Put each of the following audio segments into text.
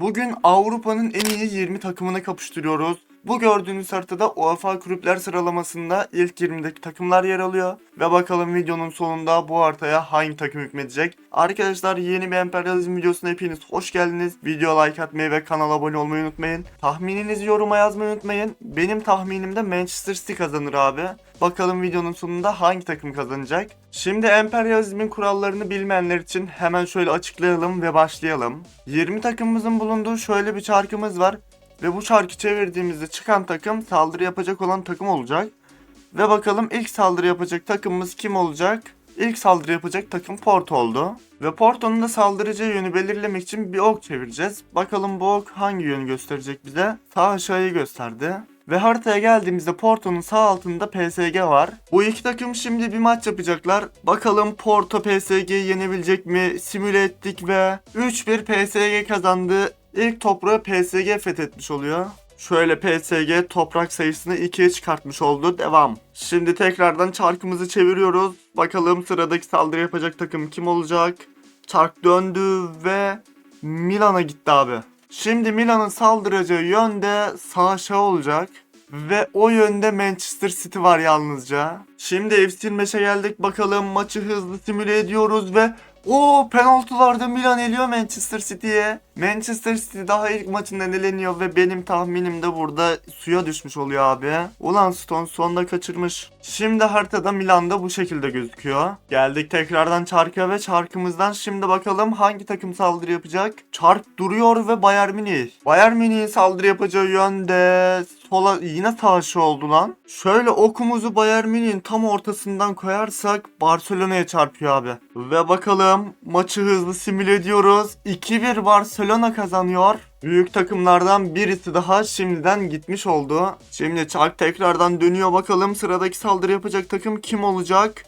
Bugün Avrupa'nın en iyi 20 takımını kapıştırıyoruz. Bu gördüğünüz haritada UEFA kulüpler sıralamasında ilk 20'deki takımlar yer alıyor. Ve bakalım videonun sonunda bu haritaya hangi takım hükmedecek. Arkadaşlar yeni bir emperyalizm videosuna hepiniz hoş geldiniz. Video like atmayı ve kanala abone olmayı unutmayın. Tahmininizi yoruma yazmayı unutmayın. Benim tahminimde Manchester City kazanır abi. Bakalım videonun sonunda hangi takım kazanacak. Şimdi emperyalizmin kurallarını bilmeyenler için hemen şöyle açıklayalım ve başlayalım. 20 takımımızın bulunduğu şöyle bir çarkımız var. Ve bu çarkı çevirdiğimizde çıkan takım saldırı yapacak olan takım olacak. Ve bakalım ilk saldırı yapacak takımımız kim olacak? İlk saldırı yapacak takım Porto oldu. Ve Porto'nun da saldırıcı yönü belirlemek için bir ok çevireceğiz. Bakalım bu ok hangi yönü gösterecek bize? Sağ aşağıyı gösterdi. Ve haritaya geldiğimizde Porto'nun sağ altında PSG var. Bu iki takım şimdi bir maç yapacaklar. Bakalım Porto PSG'yi yenebilecek mi? Simüle ettik ve 3-1 PSG kazandı. İlk toprağı PSG fethetmiş oluyor. Şöyle PSG toprak sayısını 2'ye çıkartmış oldu. Devam. Şimdi tekrardan çarkımızı çeviriyoruz. Bakalım sıradaki saldırı yapacak takım kim olacak? Çark döndü ve Milan'a gitti abi. Şimdi Milan'ın saldıracağı yönde aşağı olacak. Ve o yönde Manchester City var yalnızca. Şimdi F25'e geldik bakalım maçı hızlı simüle ediyoruz ve o penaltılarda Milan eliyor Manchester City'ye. Manchester City daha ilk maçında eleniyor ve benim tahminim de burada suya düşmüş oluyor abi. Ulan Stone sonda kaçırmış. Şimdi haritada Milan'da bu şekilde gözüküyor. Geldik tekrardan çarka ve çarkımızdan şimdi bakalım hangi takım saldırı yapacak. Çark duruyor ve Bayern Münih. Bayern Münih'in saldırı yapacağı yönde sola yine sağ aşağı oldu lan. Şöyle okumuzu Bayern Münih'in tam ortasından koyarsak Barcelona'ya çarpıyor abi. Ve bakalım maçı hızlı simüle ediyoruz. 2-1 Barcelona kazanıyor. Büyük takımlardan birisi daha şimdiden gitmiş oldu. Şimdi çark tekrardan dönüyor bakalım sıradaki saldırı yapacak takım kim olacak?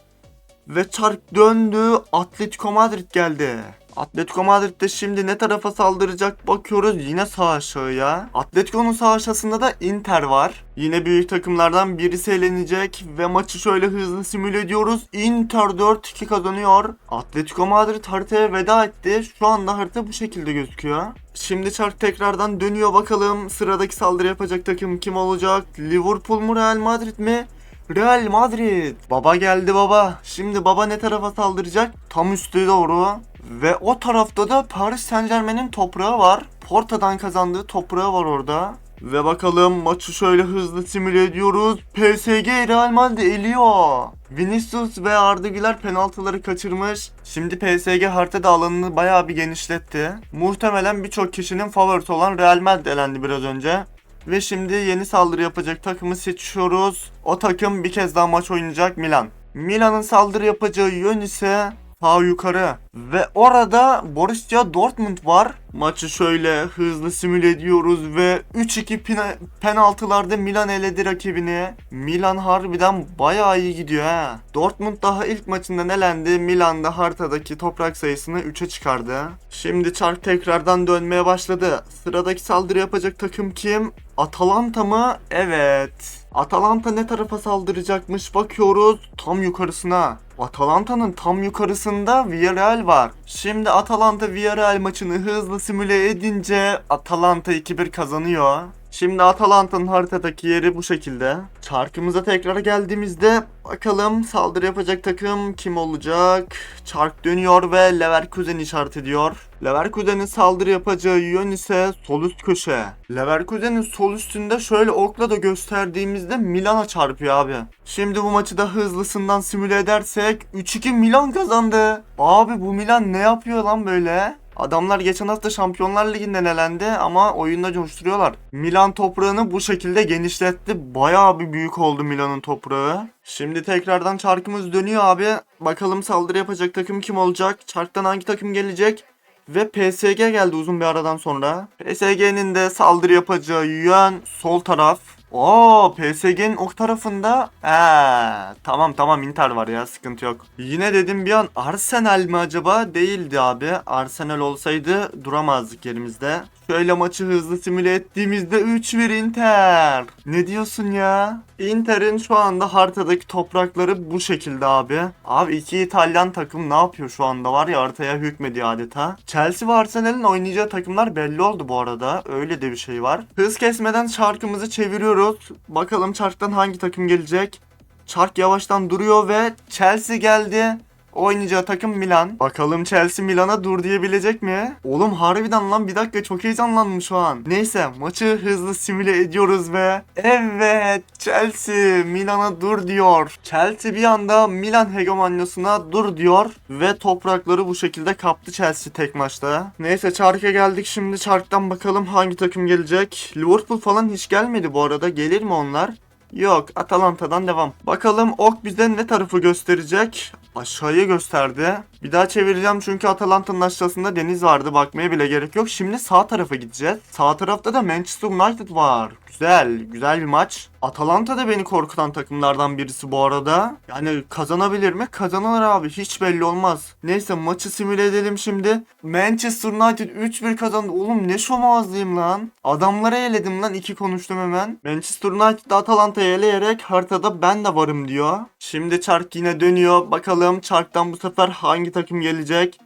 Ve çark döndü. Atletico Madrid geldi. Atletico Madrid de şimdi ne tarafa saldıracak bakıyoruz yine sağ aşağıya. Atletico'nun sağ aşağısında da Inter var. Yine büyük takımlardan birisi elenecek ve maçı şöyle hızlı simüle ediyoruz. Inter 4-2 kazanıyor. Atletico Madrid haritaya veda etti. Şu anda harita bu şekilde gözüküyor. Şimdi çark tekrardan dönüyor bakalım. Sıradaki saldırı yapacak takım kim olacak? Liverpool mu Real Madrid mi? Real Madrid. Baba geldi baba. Şimdi baba ne tarafa saldıracak? Tam üstte doğru. Ve o tarafta da Paris Saint Germain'in toprağı var. Porto'dan kazandığı toprağı var orada. Ve bakalım maçı şöyle hızlı simüle ediyoruz. PSG Real Madrid eliyor. Vinicius ve Arda Güler penaltıları kaçırmış. Şimdi PSG haritada alanını bayağı bir genişletti. Muhtemelen birçok kişinin favorisi olan Real Madrid elendi biraz önce. Ve şimdi yeni saldırı yapacak takımı seçiyoruz. O takım bir kez daha maç oynayacak Milan. Milan'ın saldırı yapacağı yön ise sağ yukarı. Ve orada Borussia Dortmund var. Maçı şöyle hızlı simüle ediyoruz ve 3-2 pina- penaltılarda Milan eledi rakibini. Milan harbiden bayağı iyi gidiyor ha. Dortmund daha ilk maçından elendi. Milan da haritadaki toprak sayısını 3'e çıkardı. Şimdi çark tekrardan dönmeye başladı. Sıradaki saldırı yapacak takım kim? Atalanta mı? Evet. Atalanta ne tarafa saldıracakmış bakıyoruz tam yukarısına. Atalanta'nın tam yukarısında Villarreal var. Şimdi Atalanta Villarreal maçını hızlı simüle edince Atalanta 2-1 kazanıyor. Şimdi Atalanta'nın haritadaki yeri bu şekilde. Çarkımıza tekrar geldiğimizde bakalım saldırı yapacak takım kim olacak? Çark dönüyor ve Leverkusen işaret ediyor. Leverkusen'in saldırı yapacağı yön ise sol üst köşe. Leverkusen'in sol üstünde şöyle okla da gösterdiğimizde Milan'a çarpıyor abi. Şimdi bu maçı da hızlısından simüle edersek 3-2 Milan kazandı. Abi bu Milan ne yapıyor lan böyle? Adamlar geçen hafta Şampiyonlar Ligi'nden elendi ama oyunda coşturuyorlar. Milan toprağını bu şekilde genişletti. Bayağı bir büyük oldu Milan'ın toprağı. Şimdi tekrardan çarkımız dönüyor abi. Bakalım saldırı yapacak takım kim olacak? Çarktan hangi takım gelecek? Ve PSG geldi uzun bir aradan sonra. PSG'nin de saldırı yapacağı yön sol taraf. Oo PSG'nin o tarafında. He, tamam tamam Inter var ya sıkıntı yok. Yine dedim bir an Arsenal mi acaba? Değildi abi. Arsenal olsaydı duramazdık yerimizde. Şöyle maçı hızlı simüle ettiğimizde 3-1 Inter. Ne diyorsun ya? Inter'in şu anda haritadaki toprakları bu şekilde abi. Abi iki İtalyan takım ne yapıyor şu anda var ya haritaya hükmediyor adeta. Chelsea ve Arsenal'in oynayacağı takımlar belli oldu bu arada. Öyle de bir şey var. Hız kesmeden çarkımızı çeviriyoruz. Bakalım çarktan hangi takım gelecek? Çark yavaştan duruyor ve Chelsea geldi. Oynayacağı takım Milan. Bakalım Chelsea Milan'a dur diyebilecek mi? Oğlum harbiden lan bir dakika çok heyecanlandım şu an. Neyse maçı hızlı simüle ediyoruz ve evet Chelsea Milan'a dur diyor. Chelsea bir anda Milan hegemonyasına dur diyor ve toprakları bu şekilde kaptı Chelsea tek maçta. Neyse çarka geldik şimdi çarktan bakalım hangi takım gelecek. Liverpool falan hiç gelmedi bu arada gelir mi onlar? Yok Atalanta'dan devam. Bakalım ok bize ne tarafı gösterecek? Aşağıya gösterdi. Bir daha çevireceğim çünkü Atalanta'nın aşağısında deniz vardı. Bakmaya bile gerek yok. Şimdi sağ tarafa gideceğiz. Sağ tarafta da Manchester United var. Güzel, güzel bir maç. Atalanta da beni korkutan takımlardan birisi bu arada. Yani kazanabilir mi? Kazanır abi. Hiç belli olmaz. Neyse maçı simüle edelim şimdi. Manchester United 3-1 kazandı. Oğlum ne şomazlıyım lan. Adamlara eledim lan. iki konuştum hemen. Manchester United Atalanta'yı eleyerek haritada ben de varım diyor. Şimdi çark yine dönüyor. Bakalım çarktan bu sefer hangi takım gelecek?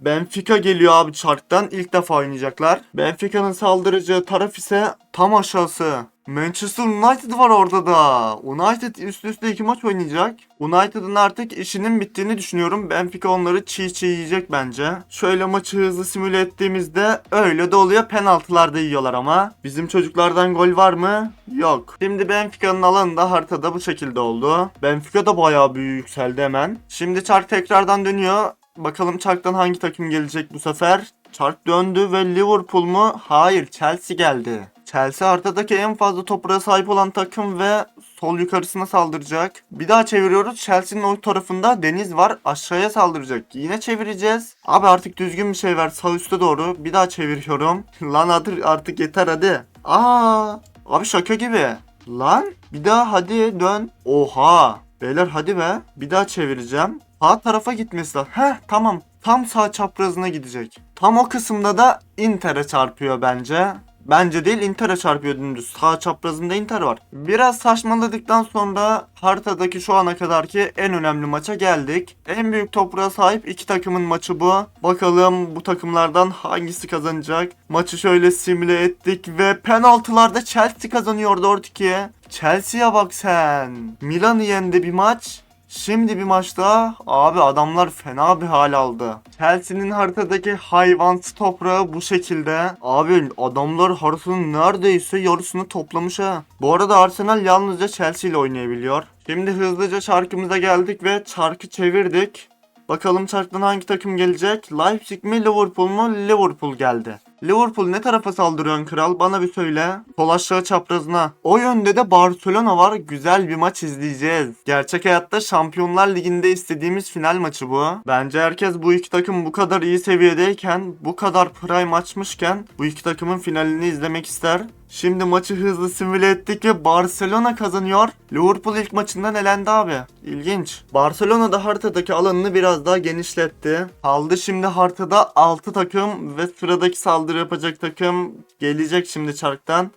Benfica geliyor abi çarktan. İlk defa oynayacaklar. Benfica'nın saldırıcı taraf ise tam aşağısı. Manchester United var orada da. United üst üste iki maç oynayacak. United'ın artık işinin bittiğini düşünüyorum. Benfica onları çiğ çiğ yiyecek bence. Şöyle maçı hızlı simüle ettiğimizde öyle de oluyor. Penaltılarda yiyorlar ama. Bizim çocuklardan gol var mı? Yok. Şimdi Benfica'nın alanında haritada bu şekilde oldu. Benfica da bayağı büyük yükseldi hemen. Şimdi çark tekrardan dönüyor. Bakalım çarktan hangi takım gelecek bu sefer? Çark döndü ve Liverpool mu? Hayır Chelsea geldi. Chelsea haritadaki en fazla toprağa sahip olan takım ve sol yukarısına saldıracak. Bir daha çeviriyoruz. Chelsea'nin o tarafında deniz var. Aşağıya saldıracak. Yine çevireceğiz. Abi artık düzgün bir şey ver. Sağ üste doğru. Bir daha çeviriyorum. Lan artık yeter hadi. Aa, abi şaka gibi. Lan bir daha hadi dön. Oha. Beyler hadi be. Bir daha çevireceğim. Sağ tarafa gitmesi lazım. Heh tamam. Tam sağ çaprazına gidecek. Tam o kısımda da Inter'e çarpıyor bence. Bence değil Inter'e çarpıyor dümdüz. Sağ çaprazında Inter var. Biraz saçmaladıktan sonra haritadaki şu ana kadarki en önemli maça geldik. En büyük toprağa sahip iki takımın maçı bu. Bakalım bu takımlardan hangisi kazanacak? Maçı şöyle simüle ettik ve penaltılarda Chelsea kazanıyor 4-2. Chelsea'ye bak sen. Milan'ı yendi bir maç. Şimdi bir maçta abi adamlar fena bir hal aldı. Chelsea'nin haritadaki hayvansı toprağı bu şekilde. Abi adamlar haritanın neredeyse yarısını toplamış ha. Bu arada Arsenal yalnızca Chelsea ile oynayabiliyor. Şimdi hızlıca çarkımıza geldik ve çarkı çevirdik. Bakalım çarktan hangi takım gelecek? Leipzig mi Liverpool mu? Liverpool geldi. Liverpool ne tarafa saldırıyorsun kral? Bana bir söyle. Sol aşağı çaprazına. O yönde de Barcelona var. Güzel bir maç izleyeceğiz. Gerçek hayatta Şampiyonlar Ligi'nde istediğimiz final maçı bu. Bence herkes bu iki takım bu kadar iyi seviyedeyken, bu kadar prime açmışken bu iki takımın finalini izlemek ister. Şimdi maçı hızlı simüle ettik ve Barcelona kazanıyor. Liverpool ilk maçından elendi abi. İlginç. Barcelona da haritadaki alanını biraz daha genişletti. Kaldı şimdi haritada 6 takım ve sıradaki saldırı yapacak takım gelecek şimdi çarktan.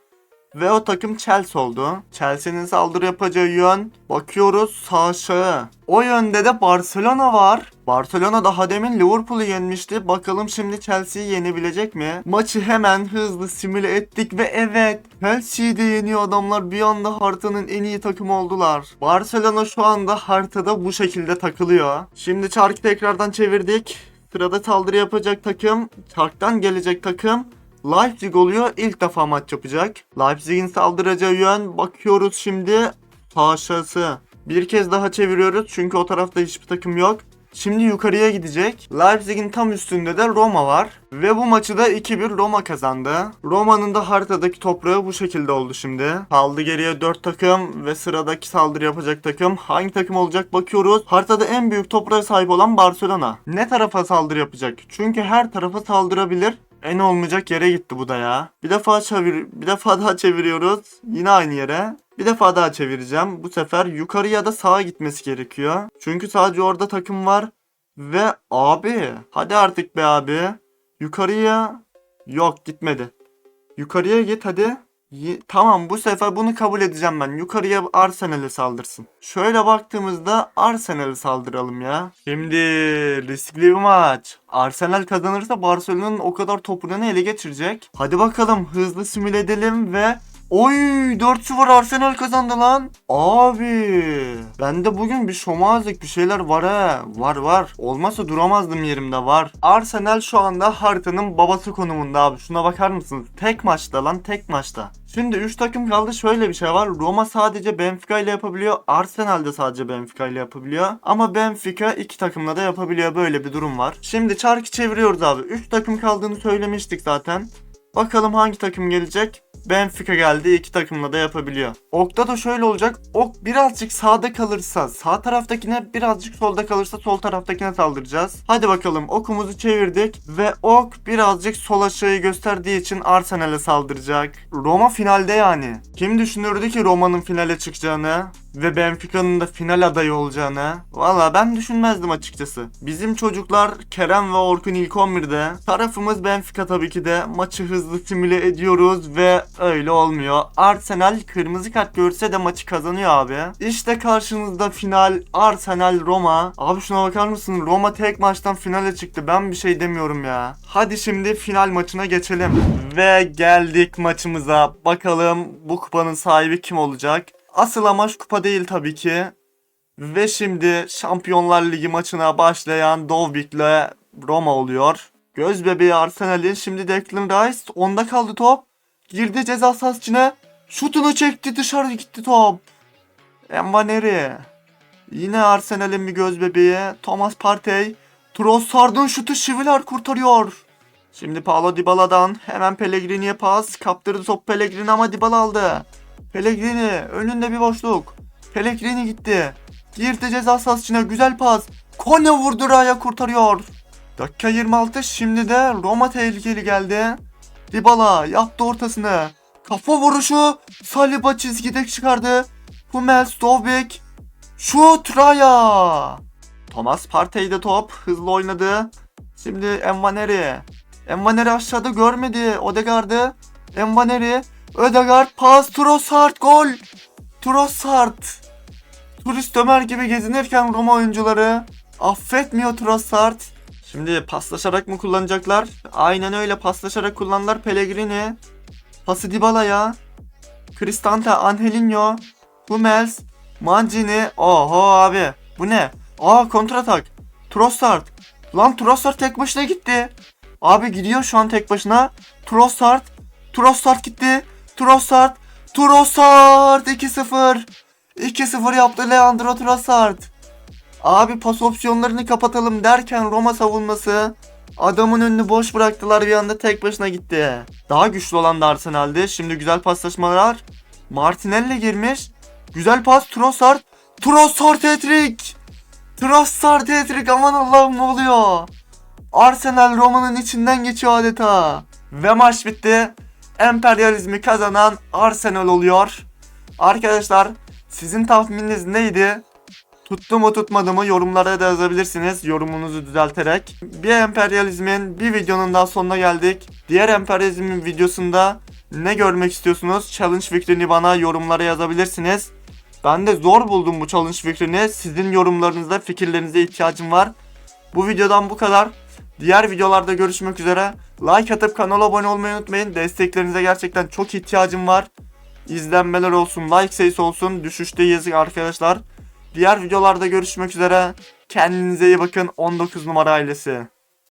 Ve o takım Chelsea oldu. Chelsea'nin saldırı yapacağı yön bakıyoruz sağ aşağı. O yönde de Barcelona var. Barcelona daha demin Liverpool'u yenmişti. Bakalım şimdi Chelsea'yi yenebilecek mi? Maçı hemen hızlı simüle ettik ve evet Chelsea'yi de yeniyor adamlar. Bir anda haritanın en iyi takımı oldular. Barcelona şu anda haritada bu şekilde takılıyor. Şimdi çarkı tekrardan çevirdik. Sırada saldırı yapacak takım, çarktan gelecek takım Leipzig oluyor. İlk defa maç yapacak. Leipzig'in saldıracağı yön bakıyoruz şimdi. Sağ aşağısı. Bir kez daha çeviriyoruz çünkü o tarafta hiçbir takım yok. Şimdi yukarıya gidecek. Leipzig'in tam üstünde de Roma var. Ve bu maçı da 2-1 Roma kazandı. Roma'nın da haritadaki toprağı bu şekilde oldu şimdi. Kaldı geriye 4 takım ve sıradaki saldırı yapacak takım. Hangi takım olacak bakıyoruz. Haritada en büyük toprağa sahip olan Barcelona. Ne tarafa saldırı yapacak? Çünkü her tarafa saldırabilir. En olmayacak yere gitti bu da ya. Bir defa çevir bir defa daha çeviriyoruz. Yine aynı yere. Bir defa daha çevireceğim. Bu sefer yukarı ya da sağa gitmesi gerekiyor. Çünkü sadece orada takım var. Ve abi hadi artık be abi. Yukarıya yok gitmedi. Yukarıya git hadi. Tamam bu sefer bunu kabul edeceğim ben. Yukarıya Arsenal'e saldırsın. Şöyle baktığımızda Arsenal'e saldıralım ya. Şimdi riskli bir maç. Arsenal kazanırsa Barcelona'nın o kadar topunu ele geçirecek. Hadi bakalım hızlı simüle edelim ve Oy 4-0 Arsenal kazandı lan. Abi bende bugün bir şomazlık bir şeyler var ha. Var var. Olmazsa duramazdım yerimde var. Arsenal şu anda haritanın babası konumunda abi. Şuna bakar mısınız? Tek maçta lan tek maçta. Şimdi 3 takım kaldı şöyle bir şey var. Roma sadece Benfica ile yapabiliyor. Arsenal de sadece Benfica ile yapabiliyor. Ama Benfica iki takımla da yapabiliyor. Böyle bir durum var. Şimdi çarkı çeviriyoruz abi. 3 takım kaldığını söylemiştik zaten. Bakalım hangi takım gelecek? Benfica geldi. iki takımla da yapabiliyor. Okta da şöyle olacak. Ok birazcık sağda kalırsa sağ taraftakine birazcık solda kalırsa sol taraftakine saldıracağız. Hadi bakalım okumuzu çevirdik ve ok birazcık sol aşağıyı gösterdiği için Arsenal'e saldıracak. Roma finalde yani. Kim düşünürdü ki Roma'nın finale çıkacağını? Ve Benfica'nın da final adayı olacağını. Valla ben düşünmezdim açıkçası. Bizim çocuklar Kerem ve Orkun ilk 11'de. Tarafımız Benfica tabii ki de. Maçı hızlı simüle ediyoruz ve öyle olmuyor. Arsenal kırmızı kart görse de maçı kazanıyor abi. İşte karşınızda final Arsenal Roma. Abi şuna bakar mısın? Roma tek maçtan finale çıktı. Ben bir şey demiyorum ya. Hadi şimdi final maçına geçelim. Ve geldik maçımıza. Bakalım bu kupanın sahibi kim olacak? Asıl amaç kupa değil tabii ki. Ve şimdi Şampiyonlar Ligi maçına başlayan Dovbik'le Roma oluyor. Göz bebeği Arsenal'in şimdi Declan Rice onda kaldı top. Girdi ceza sahası içine. Şutunu çekti dışarı gitti top. Envaneri. Yine Arsenal'in bir göz bebeği. Thomas Partey. Trossard'ın şutu Şiviler kurtarıyor. Şimdi Paulo Dybala'dan hemen Pellegrini'ye pas. Kaptırdı top Pellegrini ama Dybala aldı. Pellegrini önünde bir boşluk. Pellegrini gitti. Girdi ceza sahası içine güzel pas. Kone vurdu Raya kurtarıyor. Dakika 26 şimdi de Roma tehlikeli geldi. Dybala yaptı ortasını. Kafa vuruşu Saliba çizgide çıkardı. Hummels Dovbik. Şut Raya. Thomas Partey'de top hızlı oynadı. Şimdi Envaneri. Envaneri aşağıda görmedi Odegaard'ı. Envaneri Ödegaard pas Trossard gol. Trossard. Turist Ömer gibi gezinirken Roma oyuncuları affetmiyor Trossard. Şimdi paslaşarak mı kullanacaklar? Aynen öyle paslaşarak kullandılar Pellegrini. Pası Dybala'ya. Cristante Angelinho. Hummels. Mancini. Oho abi. Bu ne? Aa kontratak. Trossard. Lan Trossard tek başına gitti. Abi gidiyor şu an tek başına. Trossard. Trossard gitti. Trossard. Trossard 2-0. 2-0 yaptı Leandro Trossard. Abi pas opsiyonlarını kapatalım derken Roma savunması adamın önünü boş bıraktılar bir anda tek başına gitti. Daha güçlü olan da Arsenal'di. Şimdi güzel paslaşmalar. Martinelli girmiş. Güzel pas Trossard. Trossard hat-trick. Trossard hat-trick aman Allah'ım ne oluyor? Arsenal Roma'nın içinden geçiyor adeta. Ve maç bitti. Emperyalizmi kazanan Arsenal oluyor. Arkadaşlar sizin tahmininiz neydi? Tuttu mu tutmadı mı yorumlara da yazabilirsiniz yorumunuzu düzelterek. Bir emperyalizmin bir videonun daha sonuna geldik. Diğer emperyalizmin videosunda ne görmek istiyorsunuz? Challenge fikrini bana yorumlara yazabilirsiniz. Ben de zor buldum bu challenge fikrini. Sizin yorumlarınızda fikirlerinize ihtiyacım var. Bu videodan bu kadar. Diğer videolarda görüşmek üzere. Like atıp kanala abone olmayı unutmayın. Desteklerinize gerçekten çok ihtiyacım var. İzlenmeler olsun, like sayısı olsun. Düşüşteyiz arkadaşlar. Diğer videolarda görüşmek üzere. Kendinize iyi bakın. 19 numara ailesi.